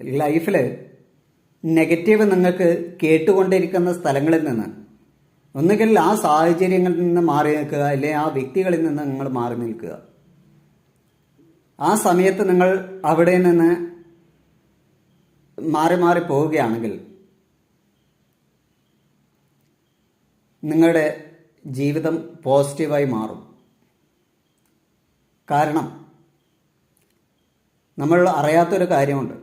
ലൈഫിൽ നെഗറ്റീവ് നിങ്ങൾക്ക് കേട്ടുകൊണ്ടിരിക്കുന്ന സ്ഥലങ്ങളിൽ നിന്ന് ഒന്നുകിൽ ആ സാഹചര്യങ്ങളിൽ നിന്ന് മാറി നിൽക്കുക അല്ലെങ്കിൽ ആ വ്യക്തികളിൽ നിന്ന് നിങ്ങൾ മാറി നിൽക്കുക. ആ സമയത്ത് നിങ്ങൾ അവിടെ നിന്ന് മാറി മാറി പോവുകയാണെങ്കിൽ നിങ്ങളുടെ ജീവിതം പോസിറ്റീവായി മാറും. കാരണം നമ്മൾ അറിയാത്തൊരു കാര്യമുണ്ട്.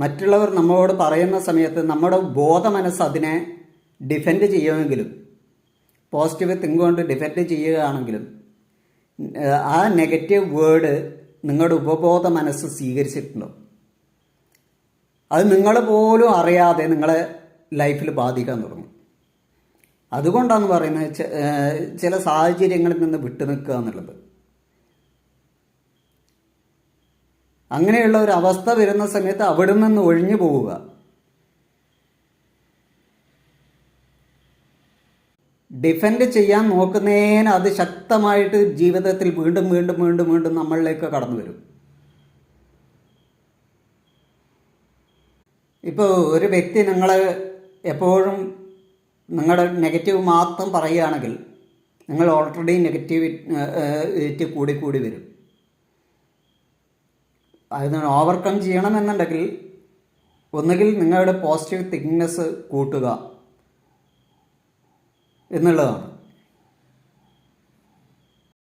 മറ്റുള്ളവർ നമ്മളോട് പറയുന്ന സമയത്ത് നമ്മുടെ ബോധ മനസ്സ് അതിനെ ഡിഫെൻഡ് ചെയ്യുമെങ്കിലും പോസിറ്റീവ് തിങ്ക് കൊണ്ട് ഡിഫെൻഡ് ചെയ്യുകയാണെങ്കിലും ആ നെഗറ്റീവ് വേർഡ് നിങ്ങളുടെ ഉപബോധ മനസ്സ് സ്വീകരിച്ചിട്ടുണ്ടോ? അത് നിങ്ങൾ പോലും അറിയാതെ നിങ്ങളെ ലൈഫിൽ ബാധിക്കാൻ തുടങ്ങും. അതുകൊണ്ടാണ് പറയുന്നത് ചില സാഹചര്യങ്ങളിൽ നിന്ന് വിട്ടു നിൽക്കുക എന്നുള്ളത്. അങ്ങനെയുള്ള ഒരു അവസ്ഥ വരുന്ന സമയത്ത് അവിടെ നിന്ന് ഒഴിഞ്ഞു പോവുക. ഡിഫെൻഡ് ചെയ്യാൻ നോക്കുന്നതിന് അത് ശക്തമായിട്ട് ജീവിതത്തിൽ വീണ്ടും വീണ്ടും വീണ്ടും വീണ്ടും നമ്മളിലേക്ക് കടന്നു വരും. ഇപ്പോൾ ഒരു വ്യക്തി നിങ്ങൾ എപ്പോഴും നിങ്ങളുടെ നെഗറ്റീവ് മാത്രം പറയുകയാണെങ്കിൽ നിങ്ങൾ ഓൾറെഡി നെഗറ്റിവിറ്റി കൂടി കൂടി വരും. അത് ഓവർകം ചെയ്യണമെന്നുണ്ടെങ്കിൽ ഒന്നുകിൽ നിങ്ങളുടെ പോസിറ്റീവ് തിങ്നെസ് കൂട്ടുക എന്നുള്ളതാണ്.